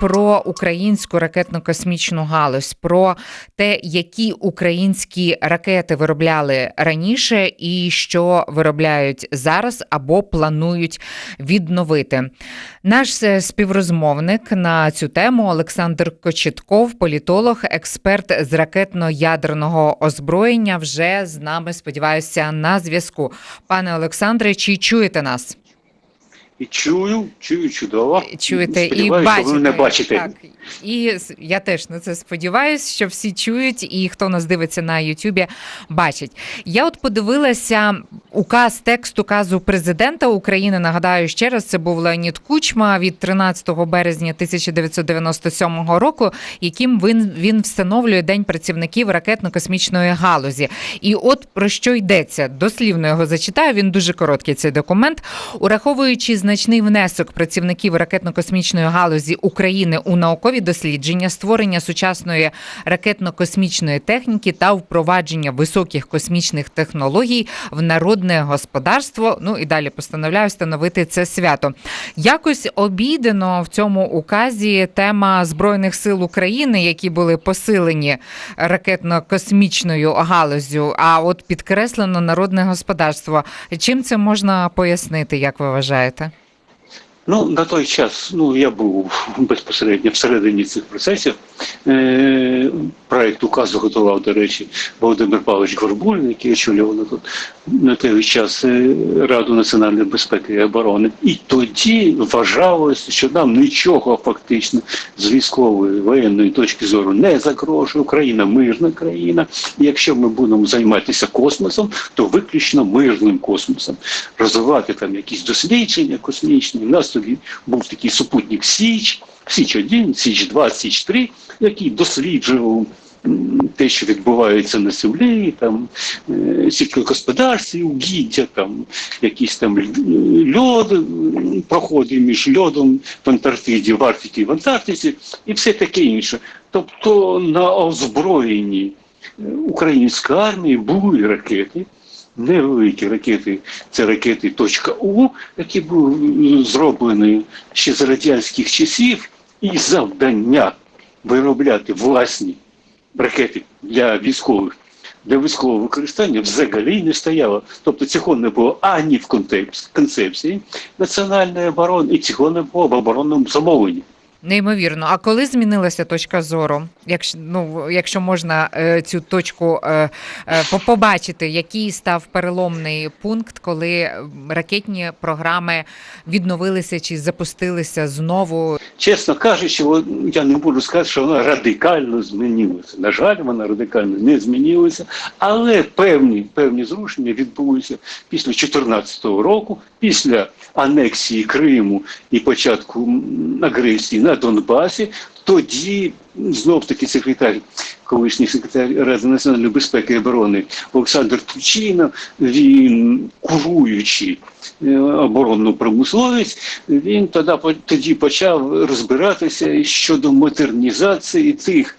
про українську ракетно-космічну галузь, про те, які українські ракети виробляли раніше, і що виробляють зараз або планують відновити. Наш е, співрозмовник на цю тему Олександр Кочетков, політолог, експерт з ракетно-ядерного озброєння, вже з нами сподіваюся на зв'язку. Пане Олександре, чи чуєте нас? І чую, чую чудово. Чуєте і бачите. що ви мене бачите. Так. І я теж на це сподіваюся, що всі чують, і хто нас дивиться на Ютубі, бачить. Я от подивилася указ, текст указу президента України. Нагадаю ще раз, це був Леонід Кучма від 13 березня 1997 року, яким він, він встановлює День працівників ракетно-космічної галузі. І от про що йдеться? Дослівно його зачитаю. Він дуже короткий цей документ. Ураховуючи значний внесок працівників ракетно-космічної галузі України у наукові дослідження, створення сучасної ракетно-космічної техніки та впровадження високих космічних технологій в народне господарство. Ну і далі постановляю встановити це свято. Якось обійдено в цьому указі тема збройних сил України, які були посилені ракетно-космічною галузю. А от підкреслено народне господарство. Чим це можна пояснити, як ви вважаєте? Ну, на той час ну, я був безпосередньо всередині цих процесів. Е, проект указу готував, до речі, Володимир Павлович Горбулін, який очолював тут на той час е, Раду національної безпеки і оборони. І тоді вважалося, що нам нічого фактично з військової воєнної точки зору не загрожує. Україна мирна країна. І якщо ми будемо займатися космосом, то виключно мирним космосом. Розвивати там якісь дослідження космічні. У нас був такий супутник Січ, Січ 1 Січ 2 Січ 3 який досліджував те, що відбувається на землі, там е, сільськогосподарстві, угіддя, там якісь там льод проходи між льодом в Антарктиді, в Арктиці, в Антарктиці і все таке інше. Тобто на озброєнні е, української армії були ракети. Невеликі ракети, це ракети .У, які були зроблені ще з радянських часів, і завдання виробляти власні ракети для військових, для військового використання взагалі не стояло. Тобто цього не було ані в концепції національної оборони, і цього не було в оборонному замовленні. Неймовірно. А коли змінилася точка зору? Якщо ну якщо можна е, цю точку е, е, по- побачити, який став переломний пункт, коли ракетні програми відновилися чи запустилися знову? Чесно кажучи, я не можу сказати, що вона радикально змінилася. На жаль, вона радикально не змінилася, але певні, певні зрушення відбулися після 2014 року, після анексії Криму і початку агресії на Донбасі. Тоді знов таки секретар, колишній секретар Ради національної безпеки і оборони Олександр Тучинов, він куруючи е, оборонну промисловість, він тоді, тоді почав розбиратися щодо модернізації тих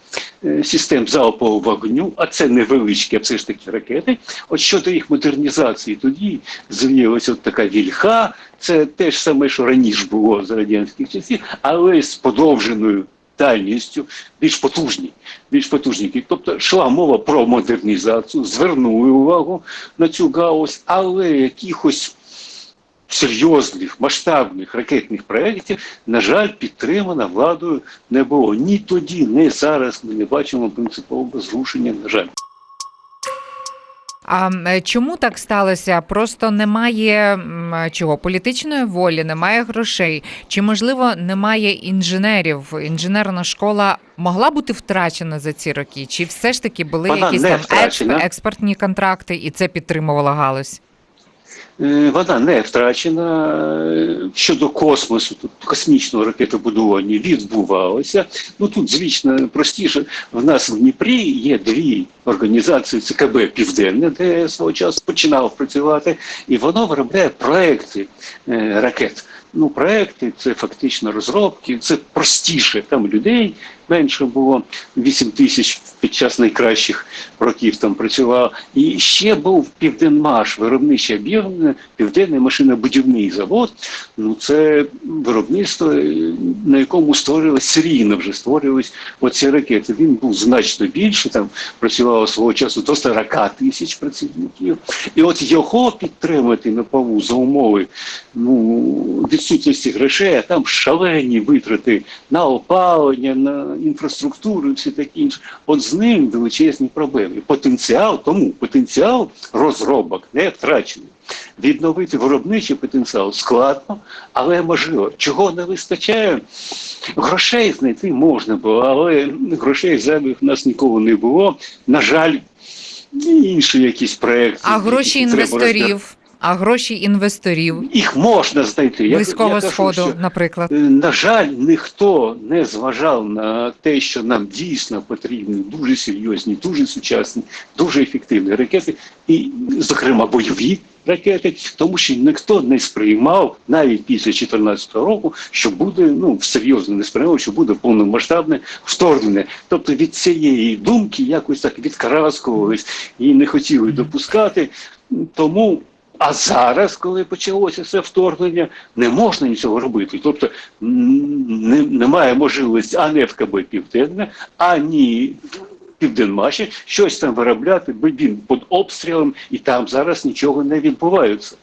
систем залпового вогню, а це невеличкі, а все ж таки ракети. От щодо їх модернізації, тоді з'явилася така вільха, це те ж саме, що раніше було з радянських часів, але з подовженою дальністю, більш потужні, більш потужні. Тобто йшла мова про модернізацію, звернули увагу на цю галузь, але якихось серйозних масштабних ракетних проєктів, на жаль, підтримана владою не було. Ні тоді, ні зараз ми не бачимо принципового зрушення, на жаль. А чому так сталося? Просто немає чого політичної волі, немає грошей. Чи можливо немає інженерів? Інженерна школа могла бути втрачена за ці роки? Чи все ж таки були Вона якісь там втрачена. експортні контракти, і це підтримувала галузь? Е, Вона не втрачена Е, щодо космосу, тут космічного ракетобудування відбувалося. Ну тут звично простіше. В нас в Дніпрі є дві організації ЦКБ Південне, де я свого часу починав працювати, і воно виробляє проекти е, ракет. Ну, проекти це фактично розробки, це простіше. Там людей менше було 8 тисяч під час найкращих років там працював. І ще був Південмаш, виробниче об'єднання, Південний машинобудівний завод. Ну це виробництво, е, на якому створилось серійно вже створювались оці ракети. Він був значно більше, там працювало свого часу до 40 тисяч працівників. І от його підтримати на паву за умови ну, відсутності грошей, а там шалені витрати на опалення, на інфраструктуру і все таке інше. От з ним величезні проблеми. Потенціал, тому потенціал розробок не втрачений. Відновити виробничий потенціал складно, але можливо. Чого не вистачає? Грошей знайти можна було, але грошей зайвих в нас ніколи не було. На жаль, інші якісь проекти. А гроші інвесторів, а гроші інвесторів Їх можна знайти. Близького я кажу, сходу, що, наприклад. е, На жаль, ніхто не зважав на те, що нам дійсно потрібні дуже серйозні, дуже сучасні, дуже ефективні ракети, і, зокрема, бойові ракети, тому що ніхто не сприймав навіть після 2014 року, що буде ну серйозно не сприймав, що буде повномасштабне вторгнення. Тобто від цієї думки якось так відкараскувались і не хотіли допускати. Тому. А зараз, коли почалося це вторгнення, не можна нічого робити. Тобто не, немає можливості ані ФКБ Південне, ані Південмаші щось там виробляти, бо він під обстрілом, і там зараз нічого не відбувається.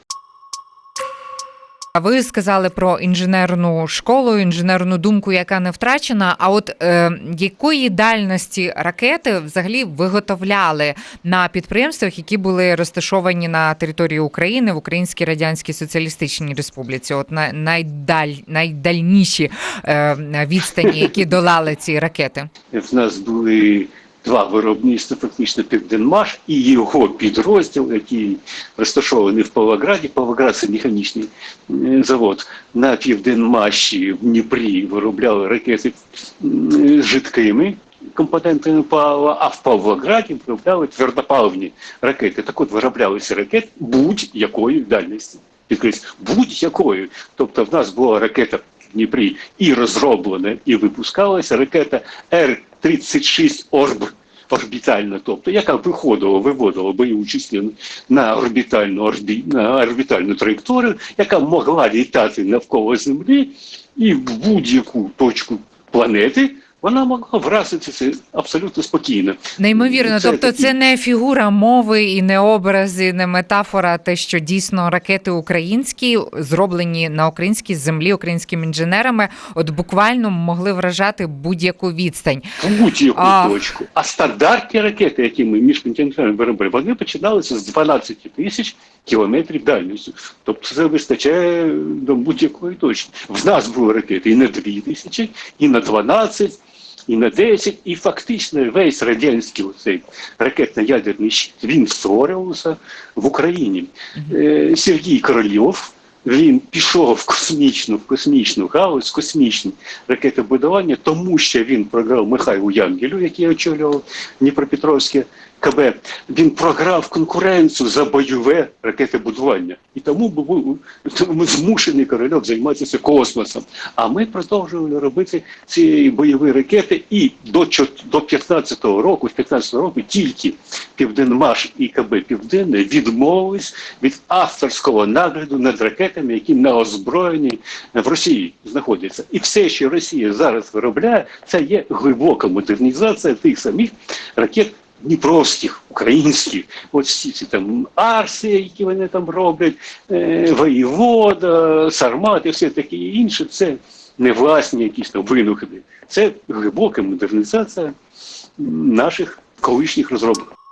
А ви сказали про інженерну школу, інженерну думку, яка не втрачена. А от е, якої дальності ракети взагалі виготовляли на підприємствах, які були розташовані на території України в Українській Радянській Соціалістичній Республіці? От на найдаль, найдальніші е, відстані, які долали ці ракети? В нас були два виробництва, фактично Південмаш і його підрозділ, який розташований в Павлограді. Павлоград це механічний е, завод. На Південмаші в Дніпрі виробляли ракети з жидкими компонентами палива, а в Павлограді виробляли твердопаливні ракети. Так от вироблялися ракети будь-якої дальності. Підкреслюю, будь-якої. Тобто в нас була ракета Дніпрі і розроблена, і випускалася ракета Р-36 Орб орбітальна, тобто яка виходила, виводила бойову частину на орбітальну орбі, на орбітальну траєкторію, яка могла літати навколо Землі, і в будь-яку точку планети вона могла вразитися абсолютно спокійно. Неймовірно, Це тобто такі- це не фігура мови і не образи, не метафора, те, що дійсно ракети українські зроблені на українській землі українськими інженерами, от буквально могли вражати будь-яку відстань. будь-яку А. точку. А стандартні ракети, які ми міжконтинентальні виробили, вони починалися з 12 тисяч кілометрів дальністю. Тобто це вистачає до будь-якої точки. В нас були ракети і на 2 тисячі, і на 12, і на 10, і фактично весь радянський цей ракетно-ядерний щит, він створювався в Україні. Е, Сергій Корольов, він пішов в космічну, в космічну галузь, космічне ракетобудування, тому що він програв Михайлу Янгелю, який очолював Дніпропетровське КБ. Він програв конкуренцію за бойове ракетобудування. І тому був тому змушений Корольов займатися космосом. А ми продовжували робити ці бойові ракети. І до до 15-го року, з 15-го року тільки Південмаш і КБ Південне відмовились від авторського нагляду над ракетами, які на озброєнні в Росії знаходяться. І все, що Росія зараз виробляє, це є глибока модернізація тих самих ракет. Дніпровських, українських, от всі ці там арси, які вони там роблять, е, воєвода, сармат і все таке інше, це не власні якісь там винухи. Це глибока модернізація наших колишніх розробок.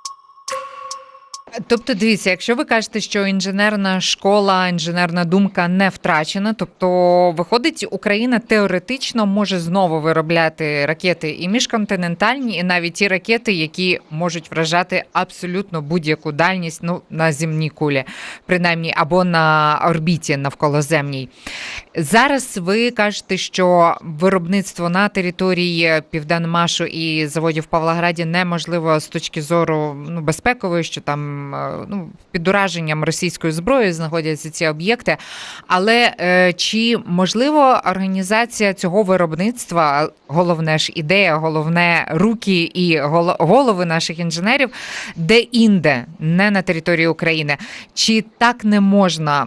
Тобто, дивіться, якщо ви кажете, що інженерна школа, інженерна думка не втрачена, тобто виходить, Україна теоретично може знову виробляти ракети і міжконтинентальні, і навіть ті ракети, які можуть вражати абсолютно будь-яку дальність ну на земній кулі, принаймні або на орбіті навколоземній. Зараз ви кажете, що виробництво на території Південмашу і заводів в Павлограді неможливо з точки зору ну, безпекової, що там ну, під ураженням російської зброї знаходяться ці об'єкти. Але е, чи можливо організація цього виробництва, головне ж ідея, головне руки і голо- голови наших інженерів, де інде, не на території України, чи так не можна,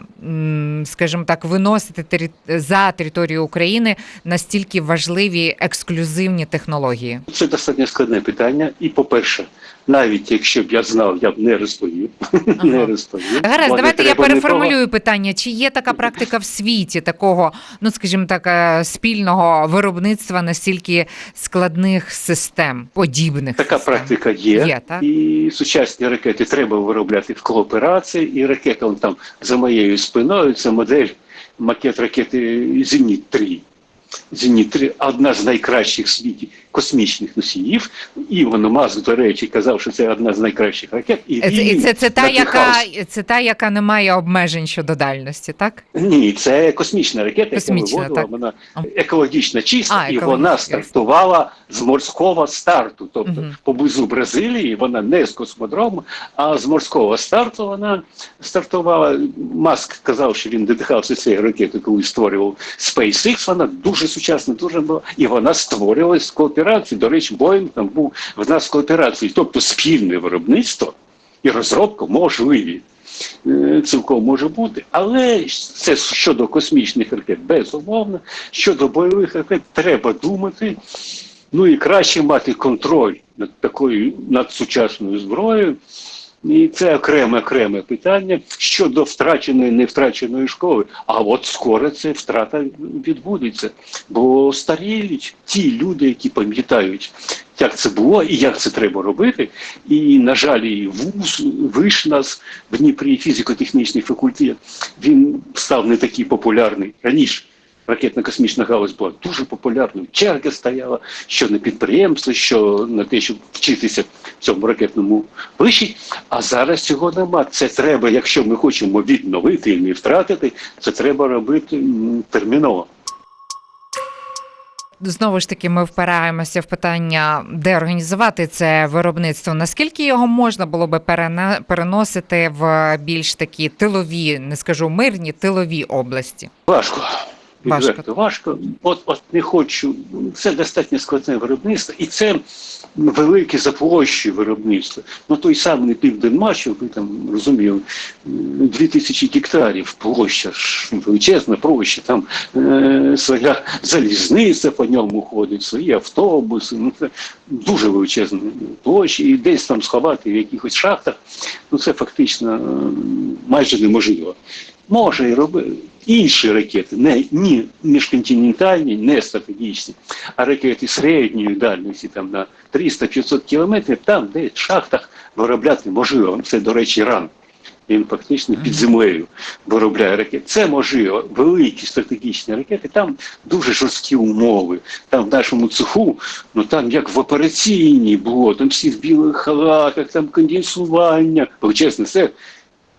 скажімо так, виносити за територію України настільки важливі ексклюзивні технології? Це достатньо складне питання. І, по-перше, навіть якщо б я знав, я б не розповів. Не розповів. Гаразд, Бо давайте я треба нікого- питання. Чи є така практика в світі такого, ну скажімо так, е, спільного виробництва настільки складних систем, подібних Така систем? практика є. Є, так? І сучасні ракети треба виробляти в кооперації. І ракета он там за моєю спиною. Це модель макет ракети Зеніт 3 Зеніт 3 одна з найкращих в світі космічних носіїв. Іван Маск, до речі, казав, що це одна з найкращих ракет. І Це, він і це, це, та, яка, це та, яка не має обмежень щодо дальності, так? Ні, це космічна ракета, Космічна, яка виводила, так. вона екологічно чиста, А, і вона стартувала з морського старту. Тобто Мгм. поблизу Бразилії, вона не з космодрому, а з морського старту вона стартувала. Маск казав, що він додихався цієї ракети, коли створював SpaceX. Вона дуже сучасна, дуже була, і вона створювалась з кооперації. До речі, Боїнг там був в нас кооперації, тобто спільне виробництво і розробка можливі. Е, Цілком може бути, але це щодо космічних ракет, безумовно. Щодо бойових ракет треба думати. Ну і краще мати контроль над такою над сучасною зброєю. І це окреме окреме питання щодо втраченої, не втраченої школи. А от скоро це втрата відбудеться. Бо старіють ті люди, які пам'ятають, як це було і як це треба робити. І, на жаль, і вуз виш нас в Дніпрі фізико-технічний факультет. Він став не такий популярний раніше. Ракетно-космічна галузь була дуже популярною. Черга стояла що на підприємство, що на те, щоб вчитися в цьому ракетному виші. А зараз цього нема. Це треба, якщо ми хочемо відновити і не втратити, це треба робити терміново. Знову ж таки, ми впираємося в питання, де організувати це виробництво. Наскільки його можна було би переносити в більш такі тилові, не скажу мирні, тилові області? Важко. Важко. Відверто важко. От, от не хочу. Це достатньо складне виробництво, і це велике за площею виробництво. Ну той самий Південмаш, ви там розуміли, 2000 гектарів площа, ж величезна площа, там е, своя залізниця по ньому ходить, свої автобуси. Ну це дуже величезна площа, і десь там сховати в якихось шахтах. Ну це фактично е, майже неможливо. Може і робити. Інші ракети, не ні міжконтинентальні, не стратегічні, а ракети середньої дальності там на 300-500 кілометрів, там, де в шахтах виробляти можливо. Це, до речі, Іран. Він фактично під землею виробляє ракети. Це можливо, великі стратегічні ракети, там дуже жорсткі умови. Там в нашому цеху, ну там як в операційній було, там всі в білих халатах, там конденсування. Величезне це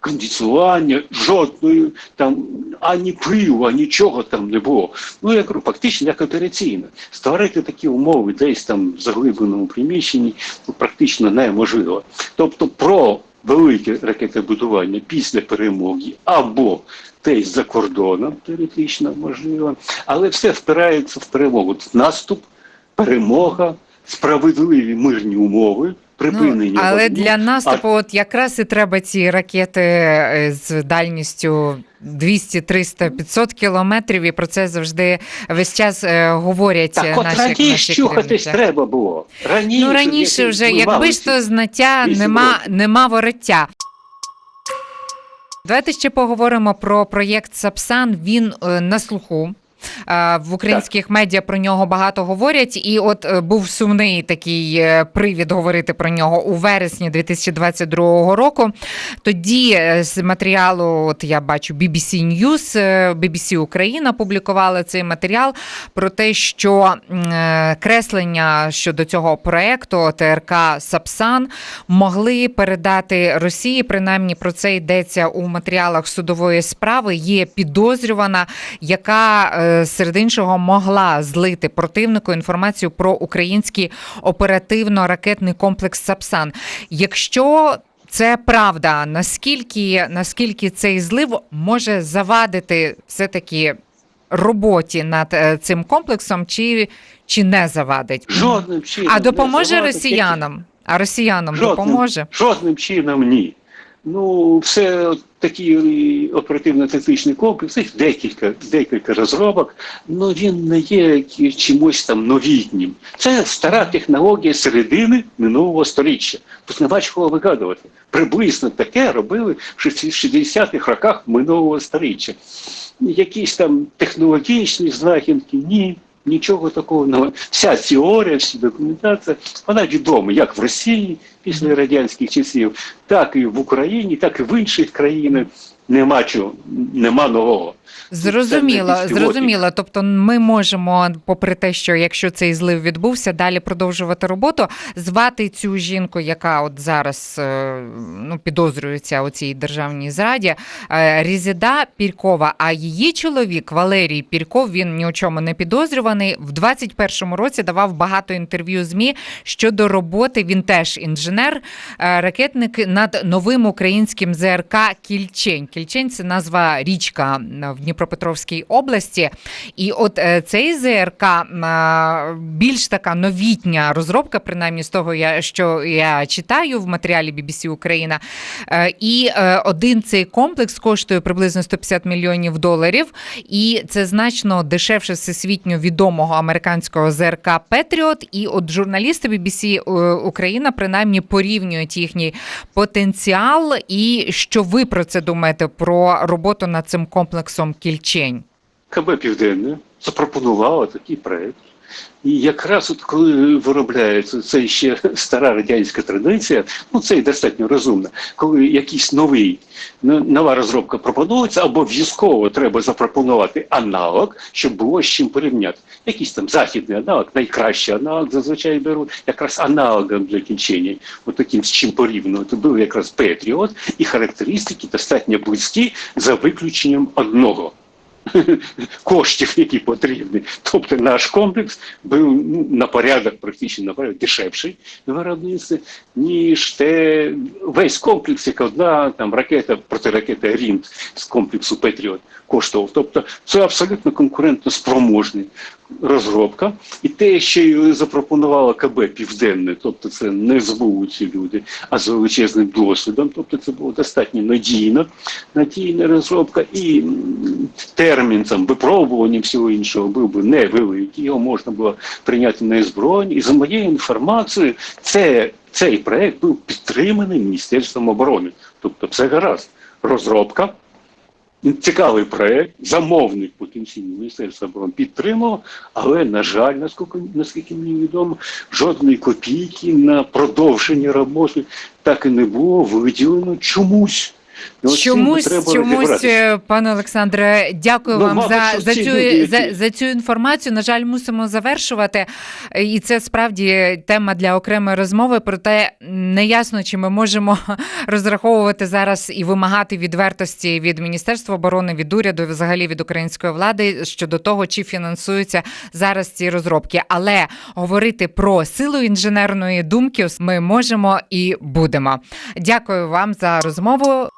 кондиціювання, жодної там ані пилу, нічого там не було. Ну я кажу, фактично як операційно. Створити такі умови десь там в заглибленому приміщенні ну, практично неможливо. Тобто про велике ракетобудування після перемоги або десь за кордоном теоретично можливо, але все впирається в перемогу. Наступ, перемога, справедливі мирні умови. Припинення Ну, але вогню. для наступу, от якраз і треба ці ракети е, з дальністю 200, 300, 500 кілометрів, і про це завжди весь час е, говорять Так, от наші, раніше наші чухатись треба було. Раніше, Ну раніше вже, якби ж то знаття, нема, нема вороття. Давайте ще поговоримо про проєкт Сапсан. Він е, на слуху. В українських медіа про нього багато говорять, і от е, був сумний такий е, привід говорити про нього у вересні 2022 року. Тоді е, з матеріалу, от я бачу, BBC News, BBC Україна публікували цей матеріал про те, що креслення щодо цього проекту ТРК Сапсан могли передати Росії. Принаймні про це йдеться у матеріалах судової справи. Є підозрювана, яка серед іншого могла злити противнику інформацію про український оперативно-ракетний комплекс Сапсан. Якщо це правда. Наскільки, наскільки цей злив може завадити все-таки роботі над е, цим комплексом, чи, чи не завадить? Жодним чином. А допоможе росіянам? А росіянам Жодним. допоможе? Жодним чином ні. Ну, все такий оперативно-тактичний комплекс, їх декілька, декілька розробок, але він не є чимось там новітнім. Це стара технологія середини минулого століття. Тут нема чого вигадувати. Приблизно таке робили в 60-х роках минулого століття. Якісь там технологічні знахідки, ні. Нічого такого немає. Вся теорія, вся документація, вона відома як в Росії після радянських часів, так і в Україні, так і в інших країнах. Нема чого, нема нового. Зрозуміло, зрозуміло. Тобто, ми можемо, попри те, що якщо цей злив відбувся, далі продовжувати роботу, звати цю жінку, яка от зараз е, ну, підозрюється у цій державній зраді, е, Різіда Піркова. А її чоловік Валерій Пірков, він ні у чому не підозрюваний. В 21-му році давав багато інтерв'ю змі щодо роботи. Він теж інженер, е, ракетник над новим українським ЗРК Кільчень. Кільчень це назва річка в Дніпропетровській області. І от е, цей ЗРК е, більш така новітня розробка, принаймні з того, що я читаю в матеріалі BBC Україна. Е, І один цей комплекс коштує приблизно 150 мільйонів доларів, і це значно дешевше всесвітньо відомого американського ЗРК Петріот. І от журналісти BBC Україна принаймні порівнюють їхній потенціал. І що ви про це думаєте про роботу над цим комплексом Кільчень? КБ Південне запропонувало такий проект. І якраз от коли виробляється це ще стара радянська традиція, ну це і достатньо розумно, коли якийсь новий ну, нова розробка пропонується, обов'язково треба запропонувати аналог, щоб було з чим порівняти. Якийсь там західний аналог, найкращий аналог зазвичай беруть, якраз аналогом для кінчення, от таким з чим порівнювати, був якраз Петріот, і характеристики достатньо близькі за виключенням одного. коштів, які потрібні. Тобто наш комплекс був ну, на порядок, практично на порядок дешевший в виробництві, ніж те весь комплекс, як одна там ракета, протиракета Рінд з комплексу Петріот коштував. Тобто це абсолютно конкурентно спроможний розробка. І те, що запропонувала КБ Південне, тобто це не СБУ ці люди, а з величезним досвідом. Тобто це було достатньо надійно, надійна розробка і м, термін там випробування всього іншого був би невеликий, його можна було прийняти на озброєння. І за моєю інформацією, це, цей проект був підтриманий Міністерством оборони. Тобто все гаразд. Розробка. Цікавий проект, замовник потенційний Міністерства оборони підтримав, але, на жаль, наскільки, наскільки мені відомо, жодної копійки на продовження роботи так і не було виділено чомусь. От Чомусь, чомусь, е, пане Олександре, дякую Ну, вам мабуть, за, за, цю, за, за цю інформацію. На жаль, мусимо завершувати. І це справді тема для окремої розмови. Проте неясно, чи ми можемо розраховувати зараз і вимагати відвертості від Міністерства оборони, від уряду, взагалі від української влади щодо того, чи фінансуються зараз ці розробки. Але говорити про силу інженерної думки ми можемо і будемо. Дякую вам за розмову.